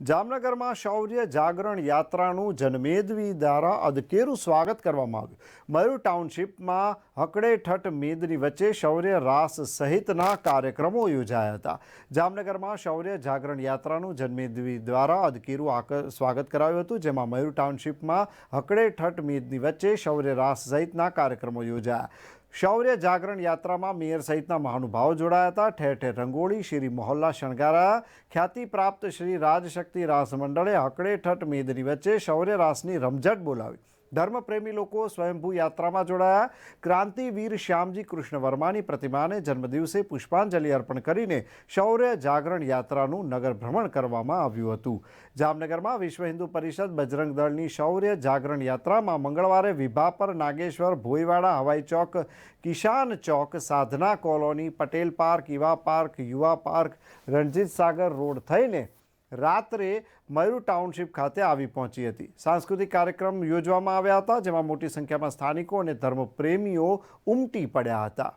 જામનગરમાં શૌર્ય જાગરણ યાત્રાનું જનમેદવી દ્વારા અધકેરું સ્વાગત કરવામાં આવ્યું. મયુર ટાઉનશીપમાં હકડેઠઠ મેદની વચ્ચે શૌર્ય રાસ સહિતના કાર્યક્રમો યોજાયા હતા. જામનગરમાં શૌર્ય જાગરણ યાત્રાનું જનમેદવી દ્વારા અધકેરું સ્વાગત કરાયું હતું, જેમાં મયુર ટાઉનશીપમાં હકડેઠઠ મેદની વચ્ચે શૌર્ય રાસ સહિતના કાર્યક્રમો યોજાયા. શૌર્ય જાગરણ યાત્રામાં મેયર સહિતના મહાનુભાવો જોડાયા હતા. ઠેર ઠેર રંગોળી, શ્રી મોહલ્લા શણગારાયા ખ્યાતિ પ્રાપ્ત શ્રી રાજશક્તિ રાસ મંડળે હકડેઠઠ મેદની વચ્ચે શૌર્ય રાસની રમઝટ બોલાવી. ધર્મપ્રેમી લોકો સ્વયંભૂ યાત્રામાં જોડાયા. ક્રાંતિવીર શ્યામજી કૃષ્ણ વર્માની પ્રતિમાને જન્મદિવસે પુષ્પાંજલિ અર્પણ કરીને શૌર્ય જાગરણ યાત્રાનું નગર ભ્રમણ કરવામાં આવ્યું હતું. જામનગરમાં વિશ્વ હિન્દુ પરિષદ બજરંગ દળની શૌર્ય જાગરણ યાત્રામાં મંગળવારે Vibhapar Nageshwar Bhoiwada Hawai Chowk, Kishan Chowk, Sadhana colony, Patel park Yuva park Yuva park, Ranjit Sagar road થઈને રાત્રે મયુર ટાઉનશીપ ખાતે આવી પહોંચી હતી. સાંસ્કૃતિક કાર્યક્રમ યોજવામાં આવ્યા હતા, જેમાં મોટી સંખ્યામાં સ્થાનિકો અને ધર્મપ્રેમીઓ ઉમટી પડ્યા હતા.